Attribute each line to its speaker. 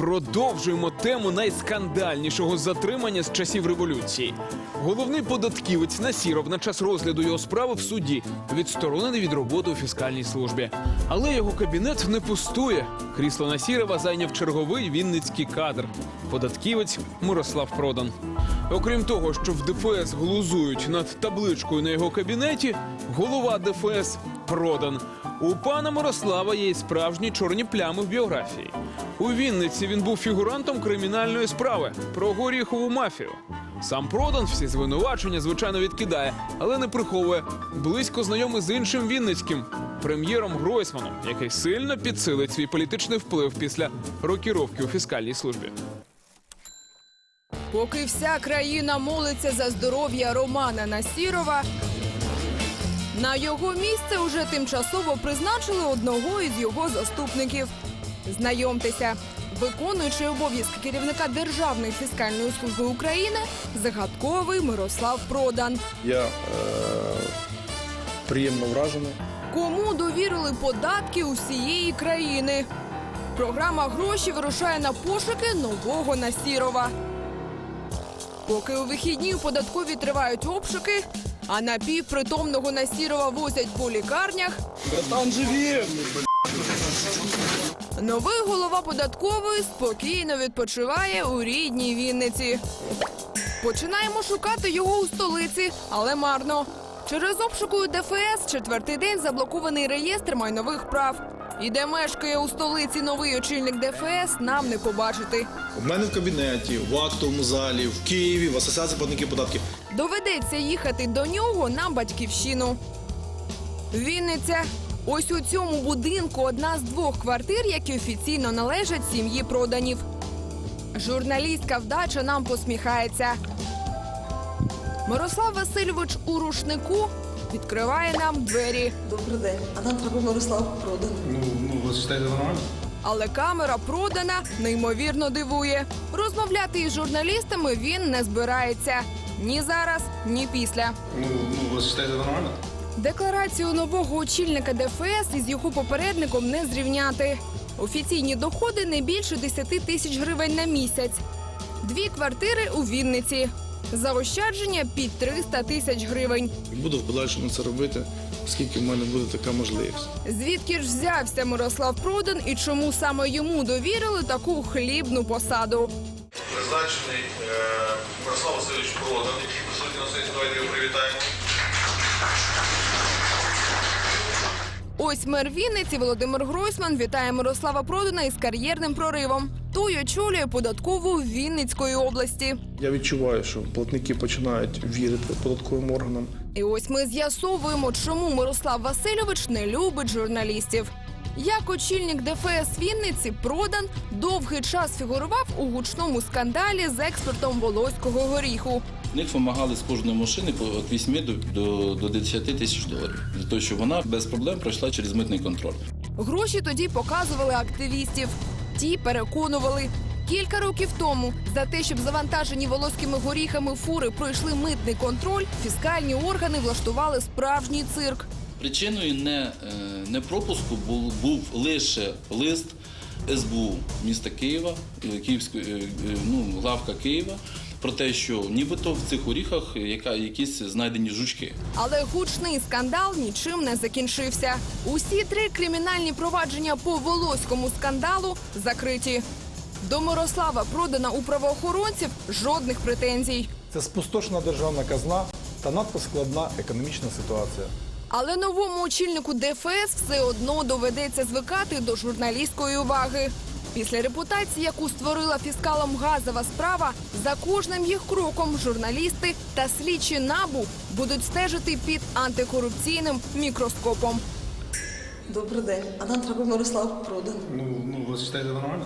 Speaker 1: Продовжуємо тему найскандальнішого затримання з часів революції. Головний податківець Насіров на час розгляду його справи в суді відсторонений від роботи у фіскальній службі. Але його кабінет не пустує. Крісло Насірова зайняв черговий вінницький кадр. Податківець Мирослав Продан. Окрім того, що в ДФС глузують над табличкою на його кабінеті, голова ДФС продан. У пана Мирослава є й справжні чорні плями в біографії. У Вінниці він був фігурантом кримінальної справи про горіхову мафію. Сам продан всі звинувачення, звичайно, відкидає, але не приховує. Близько знайомий з іншим Вінницьким прем'єром Гройсманом, який сильно підсилить свій політичний вплив після рокіровки у фіскальній службі.
Speaker 2: Поки вся країна молиться за здоров'я Романа Насірова, на його місце уже тимчасово призначили одного із його заступників. Знайомтеся, виконуючий обов'язки керівника Державної фіскальної служби України загадковий Мирослав Продан.
Speaker 3: Я е, приємно вражений.
Speaker 2: Кому довірили податки усієї країни? Програма гроші вирушає на пошуки нового Насірова. Поки у вихідні у податкові тривають обшуки, а напівпритомного Насірова возять по лікарнях,
Speaker 3: Братан, живі!
Speaker 2: Новий голова податкової спокійно відпочиває у рідній Вінниці. Починаємо шукати його у столиці, але марно. Через обшуку ДФС четвертий день заблокований реєстр майнових прав. І де мешкає у столиці новий очільник ДФС, нам не побачити.
Speaker 3: У мене в кабінеті, в актовому залі, в Києві, в Асоціації платників податків.
Speaker 2: Доведеться їхати до нього на батьківщину. Вінниця. Ось у цьому будинку одна з двох квартир, які офіційно належать сім'ї проданів. Журналістка вдача нам посміхається. Мирослав Васильович у рушнику відкриває нам двері.
Speaker 4: Добрий день. А нам треба Мирослав продан.
Speaker 3: Ну, ну, ви вважаєте нормально?
Speaker 2: Але камера продана неймовірно дивує. Розмовляти із журналістами він не збирається ні зараз, ні після.
Speaker 3: Ну, ну, ви вважаєте нормально?
Speaker 2: Декларацію нового очільника ДФС із його попередником не зрівняти. Офіційні доходи не більше 10 тисяч гривень на місяць. Дві квартири у Вінниці. Заощадження під 300 тисяч гривень.
Speaker 3: Буду в подальшому це робити, оскільки в мене буде така можливість.
Speaker 2: Звідки ж взявся Мирослав Продан і чому саме йому довірили таку хлібну посаду?
Speaker 5: призначений е, Мирослав Васильович Продан, який присутній на сесії. Давайте його привітаємо.
Speaker 2: Ось мер Вінниці Володимир Гройсман вітає Мирослава Продана із кар'єрним проривом. Той очолює податкову Вінницької області.
Speaker 3: Я відчуваю, що платники починають вірити податковим органам.
Speaker 2: І ось ми з'ясовуємо, чому Мирослав Васильович не любить журналістів. Як очільник ДФС Вінниці продан довгий час фігурував у гучному скандалі з експортом волоського горіху.
Speaker 6: В них вимагали з кожної машини від 8 до, до, до 10 тисяч доларів для того, щоб вона без проблем пройшла через митний контроль.
Speaker 2: Гроші тоді показували активістів. Ті переконували. Кілька років тому за те, щоб завантажені волоськими горіхами фури пройшли митний контроль, фіскальні органи влаштували справжній цирк.
Speaker 6: Причиною не, е, не пропуску був, був лише лист СБУ міста Києва, е, Київської е, ну, главка Києва, про те, що нібито в цих горіхах яка, якісь знайдені жучки.
Speaker 2: Але гучний скандал нічим не закінчився. Усі три кримінальні провадження по волоському скандалу закриті. До Мирослава продана у правоохоронців жодних претензій.
Speaker 7: Це спустошена державна казна та надто складна економічна ситуація.
Speaker 2: Але новому очільнику ДФС все одно доведеться звикати до журналістської уваги. Після репутації, яку створила фіскалом газова справа, за кожним їх кроком журналісти та слідчі набу будуть стежити під антикорупційним мікроскопом.
Speaker 4: Добрий день. А нам треба Мирослав продан.
Speaker 3: Ну, ну, ви вважаєте нормально?